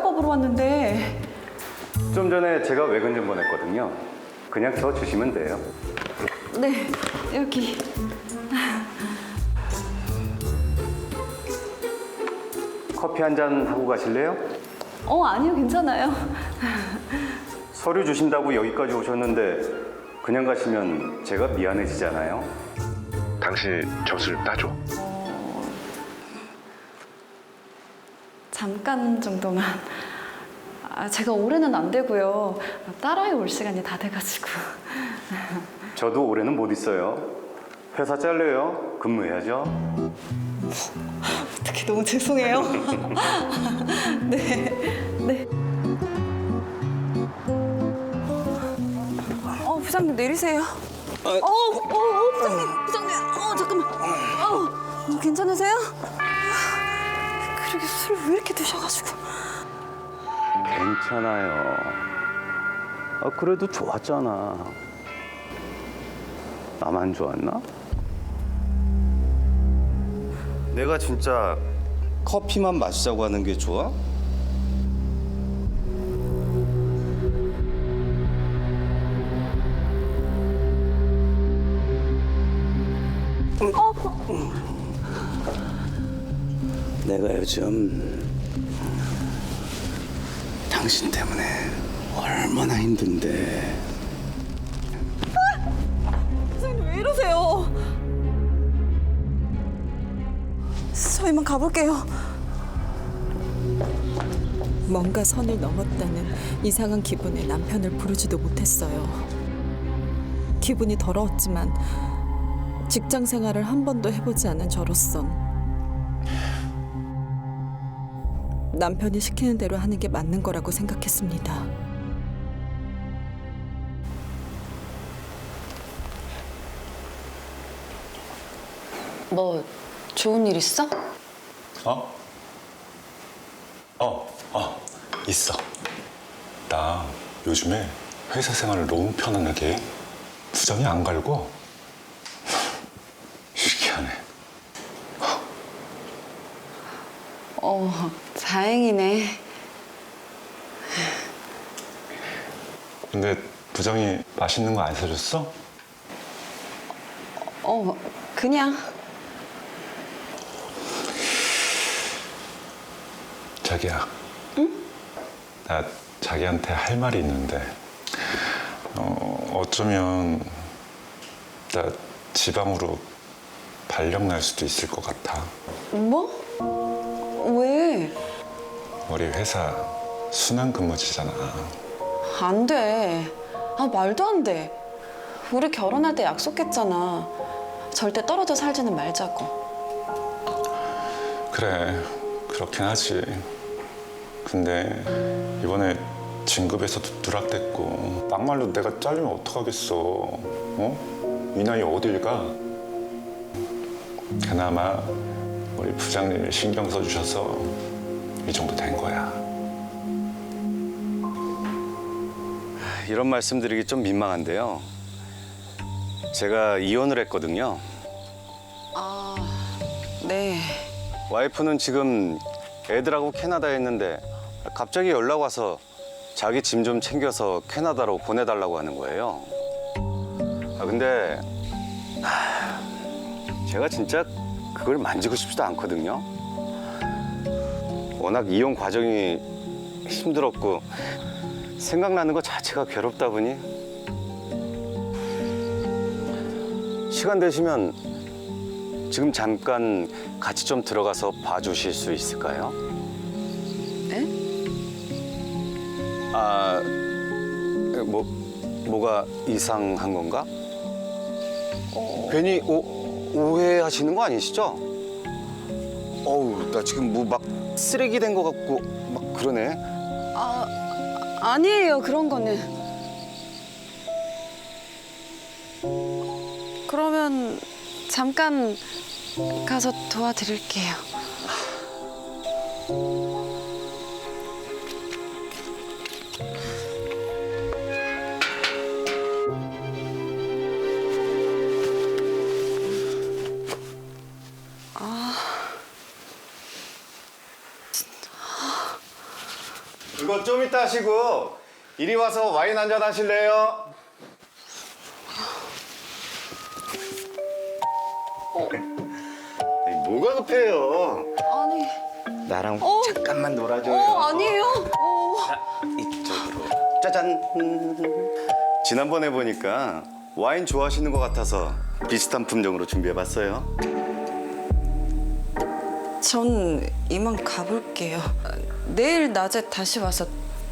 보러 왔는데 좀 전에 제가 외근 좀 보냈거든요. 그냥 더 주시면 돼요. 네 여기 커피 한 잔 하고 가실래요? 어 아니요 괜찮아요 서류 주신다고 여기까지 오셨는데 그냥 가시면 제가 미안해지잖아요. 당신이 젖을 따줘. 잠깐 정도만 아, 제가 올해는 안 되고요 딸아이 올 시간이 다 돼가지고 저도 올해는 못 있어요. 회사 잘려요. 근무해야죠. 어떻게 너무 죄송해요 네 네 어 부장님 내리세요 어, 어, 어 부장님 부장님 어 잠깐만 어, 어 괜찮으세요? 그러게 술을 왜 이렇게 드셔가지고 괜찮아요. 아, 그래도 좋았잖아. 나만 좋았나? 내가 진짜 커피만 마시자고 하는 게 좋아? 내가 요즘 당신 때문에 얼마나 힘든데 부장님 왜 이러세요? 저희만 가볼게요. 뭔가 선을 넘었다는 이상한 기분에 남편을 부르지도 못했어요. 기분이 더러웠지만 직장 생활을 한 번도 해보지 않은 저로선 남편이 시키는 대로 하는 게 맞는 거라고 생각했습니다. 뭐 좋은 일 있어? 어? 어, 어, 있어. 나 요즘에 회사 생활을 너무 편안하게 해. 부장이 안 갈고 신기하네. 어, 다행이네. 근데 부장이 맛있는 거 안 사줬어? 어, 그냥 자기야. 응? 나 자기한테 할 말이 있는데, 어, 어쩌면 나 지방으로 발령 날 수도 있을 것 같아. 뭐? 왜? 우리 회사 순환 근무제잖아. 안 돼. 아, 말도 안 돼. 우리 결혼할 때 약속했잖아. 절대 떨어져 살지는 말자고. 그래, 그렇긴 하지. 근데 이번에 진급에서도 누락됐고 막말로 내가 잘리면 어떡하겠어. 어? 이 나이 어딜 가? 그나마 우리 부장님이 신경 써주셔서 이 정도 된 거야. 이런 말씀드리기 좀 민망한데요. 제가 이혼을 했거든요. 아, 네. 와이프는 지금 애들하고 캐나다에 있는데 갑자기 연락 와서 자기 짐 좀 챙겨서 캐나다로 보내달라고 하는 거예요. 아 근데 하, 제가 진짜 그걸 만지고 싶지도 않거든요. 워낙 이혼 과정이 힘들었고 생각나는 것 자체가 괴롭다 보니 시간 되시면 지금 잠깐 같이 좀 들어가서 봐주실 수 있을까요? 네? 아, 뭐 뭐가 이상한 건가? 괜히 오, 오해하시는 거 아니시죠? 어우, 나 지금 뭐 막 쓰레기 된거 같고 막 그러네. 아, 아니에요. 그런 거는. 그러면 잠깐 가서 도와드릴게요. 하시고 이리 와서 와인 한 잔 하실래요? 아니, 뭐가 급해요? 아니, 나랑 잠깐만 놀아줘요. 어, 아니에요. 어. 이쪽으로 짜잔. 지난번에 보니까 와인 좋아하시는 것 같아서 비슷한 품종으로 준비해봤어요. 전 이만 가볼게요. 내일 낮에 다시 와서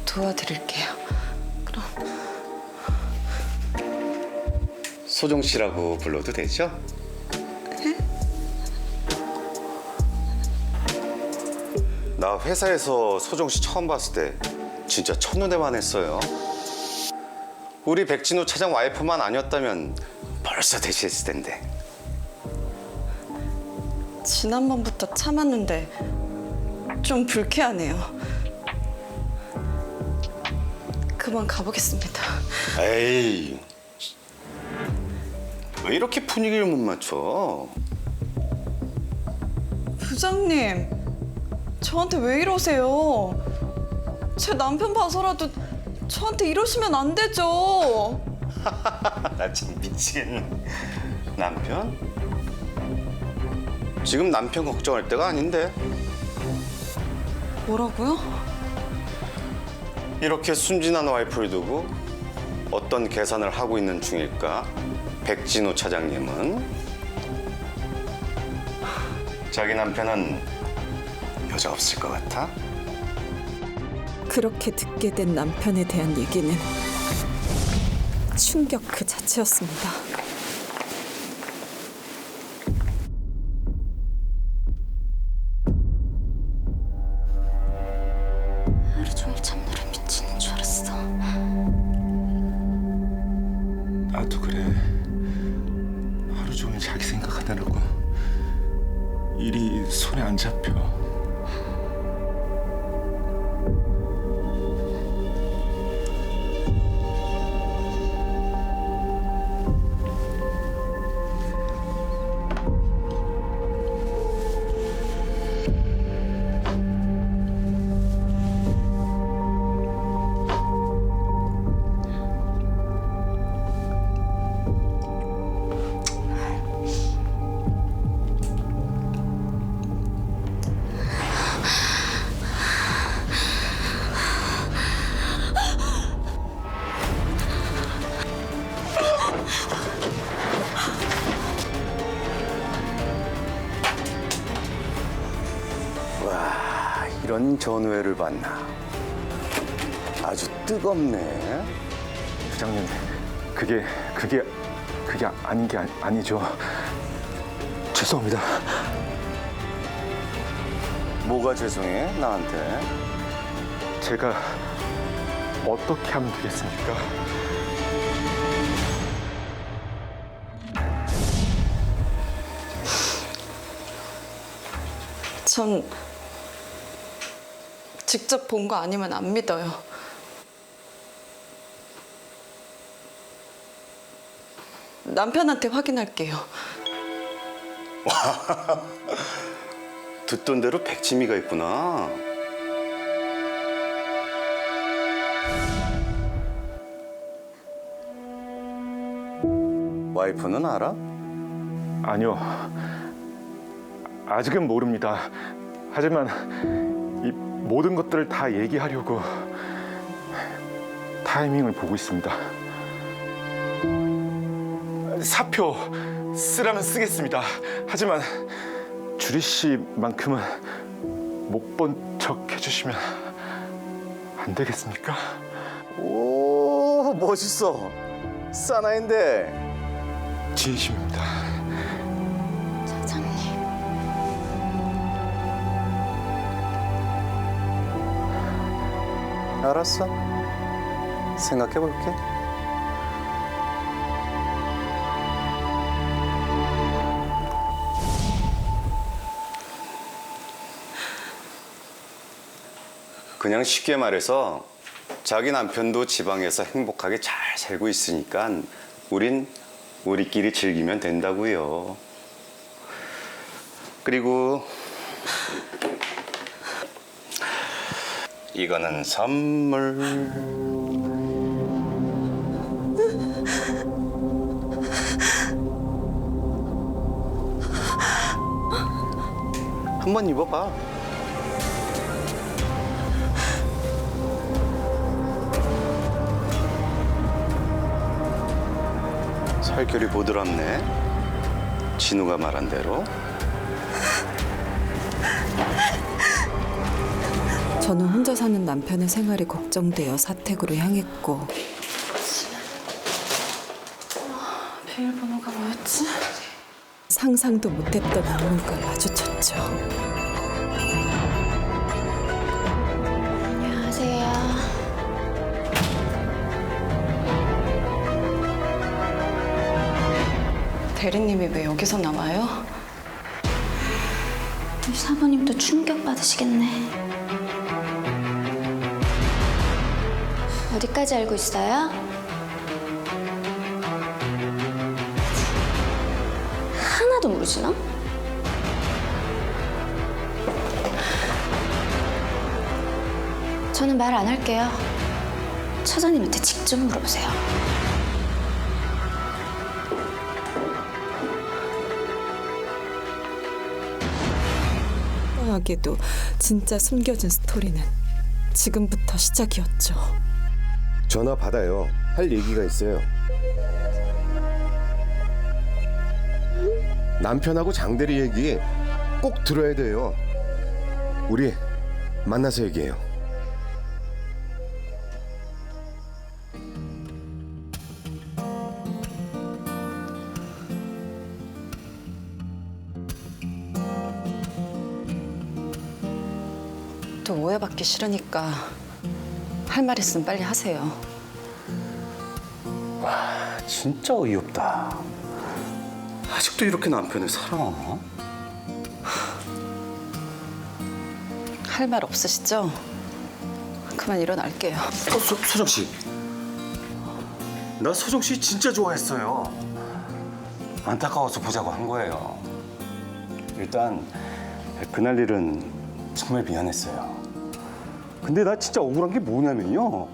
도와드릴게요. 소정 씨라고 불러도 되죠? 나 회사에서 소정 씨 처음 봤을 때 진짜 첫눈에 반했어요. 우리 백진우 차장 와이프만 아니었다면 벌써 대시했을 텐데. 지난번부터 참았는데 좀 불쾌하네요. 그만 가보겠습니다. 에이, 왜 이렇게 분위기를 못 맞춰? 부장님, 저한테 왜 이러세요? 제 남편 봐서라도 저한테 이러시면 안 되죠. 나 참 미치겠네. 남편? 지금 남편 걱정할 때가 아닌데. 뭐라고요? 이렇게 순진한 와이프를 두고 어떤 계산을 하고 있는 중일까? 백진호 차장님은 자기 남편은 여자 없을 것 같아? 그렇게 듣게 된 남편에 대한 얘기는 충격 그 자체였습니다. 이런 전우회를 봤나? 아주 뜨겁네. 부장님, 그게 그게 그게 아닌 게 아니, 아니죠. 죄송합니다. 뭐가 죄송해, 나한테? 제가 어떻게 하면 되겠습니까? 전 직접 본 거 아니면 안 믿어요. 남편한테 확인할게요. 듣던 대로 백치미가 있구나. 와이프는 알아? 아니요. 아직은 모릅니다. 하지만 이 모든 것들을 다 얘기하려고 타이밍을 보고 있습니다. 사표 쓰라면 쓰겠습니다. 하지만 주리 씨만큼은 못 본 척 해주시면 안 되겠습니까? 오, 멋있어. 사나인데. 진심입니다. 알았어. 생각해 볼게. 그냥 쉽게 말해서 자기 남편도 지방에서 행복하게 잘 살고 있으니까 우린 우리끼리 즐기면 된다고요. 그리고 이거는 선물. 한번 입어봐. 살결이 보드랍네. 진우가 말한 대로. 저는 혼자 사는 남편의 생활이 걱정되어 사택으로 향했고 비밀번호가 뭐였지? 상상도 못했던 인물과 마주쳤죠. 안녕하세요. 대리님이 왜 여기서 나와요? 우리 사모님도 충격 받으시겠네. 어디까지 알고 있어요? 하나도 모르시나? 저는 말 안 할게요. 처자님한테 직접 물어보세요. 이상하게도 진짜 숨겨진 스토리는 지금부터 시작이었죠. 전화 받아요. 할 얘기가 있어요. 남편하고 장대리 얘기 꼭 들어야 돼요. 우리 만나서 얘기해요. 또 오해받기 싫으니까 할 말 있으면 빨리 하세요. 진짜 어이없다. 아직도 이렇게 남편을 사랑하나? 할 말 없으시죠? 그만 일어날게요. 어, 소, 소정 씨. 나 소정 씨 진짜 좋아했어요. 안타까워서 보자고 한 거예요. 일단 그날 일은 정말 미안했어요. 근데 나 진짜 억울한 게 뭐냐면요.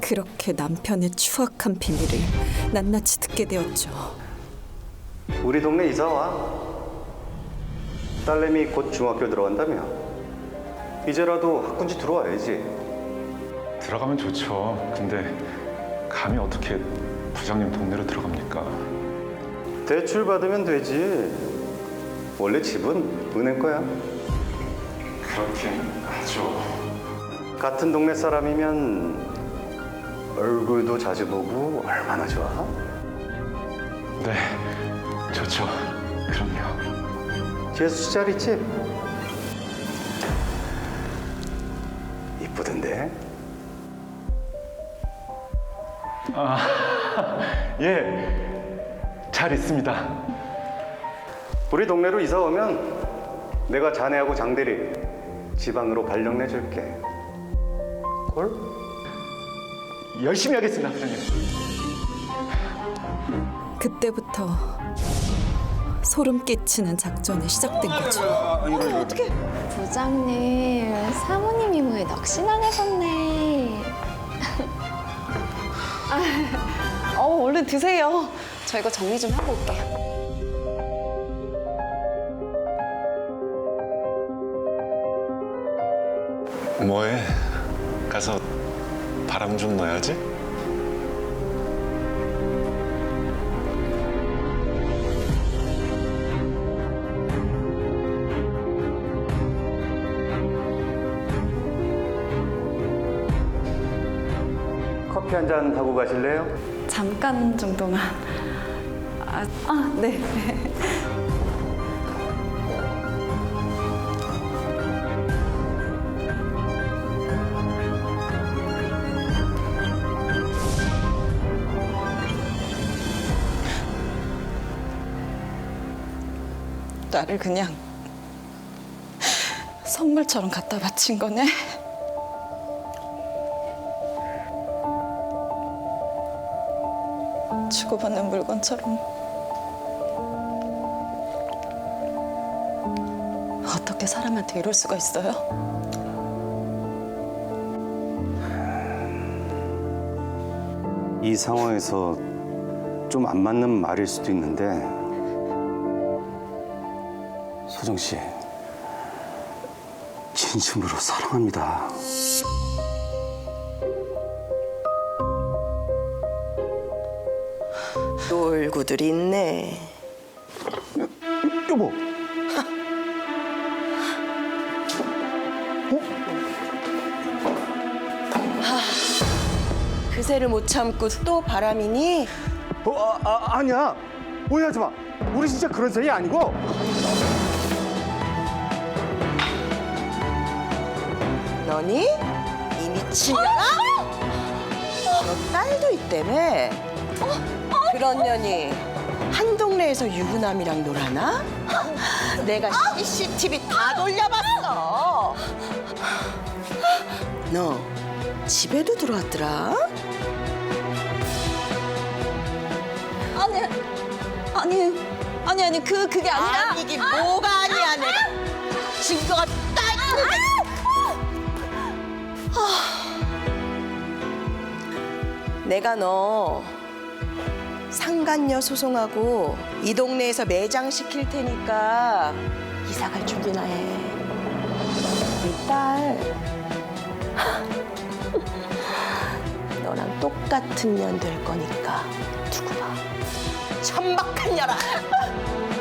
그렇게 남편의 추악한 비밀을 낱낱이 듣게 되었죠. 우리 동네 이사 와. 딸내미 곧 중학교 들어간다며. 이제라도 학군지 들어와야지. 들어가면 좋죠. 근데 감히 어떻게 부장님 동네로 들어갑니까? 대출 받으면 되지. 원래 집은 은행 거야. 그렇긴 하죠. 같은 동네 사람이면 얼굴도 자주 보고 얼마나 좋아? 네, 좋죠. 그럼요. 잘 있지? 이쁘던데? 예, 잘 있습니다. 우리 동네로 이사 오면 내가 자네하고 장대리 지방으로 발령 내줄게. 콜? 열심히 하겠습니다, 부장님. 그때부터 소름 끼치는 작전이 시작된 거죠. 부장님, 사모님 이모에 넋이나내셨네. 어, 얼른 드세요. 저 이거 정리 좀 하고 올게요. 뭐해? 가서 바람 좀 넣어야지. 커피 한 잔 하고 가실래요? 잠깐 정도만. 아, 아 네. 나를 그냥 선물처럼 갖다 바친 거네. 주고받는 물건처럼 어떻게 사람한테 이럴 수가 있어요? 이 상황에서 좀 안 맞는 말일 수도 있는데 소정 씨 진심으로 사랑합니다. 놀고들 있네. 여보. 그새를 못 참고 또 바람이니? 어, 아, 아, 아니야. 오해하지 마. 우리 진짜 그런 사이 아니고. 너니? 이 미친년아? 너 딸도 있다며? 그런 년이 한 동네에서 유부남이랑 놀아나? 내가 CCTV 다 돌려봤어. 너 집에도 들어왔더라? 아니, 아니, 아니, 아니, 그, 그게 아니라. 아니 이게 뭐가 아니야 내가 증거가 딱 있는데 아. 내가 너 상간녀 소송하고 이 동네에서 매장 시킬 테니까 이사 갈 준비나 해. 우리 딸 너랑 똑같은 년 될 거니까 두고 봐. 천박한 년아.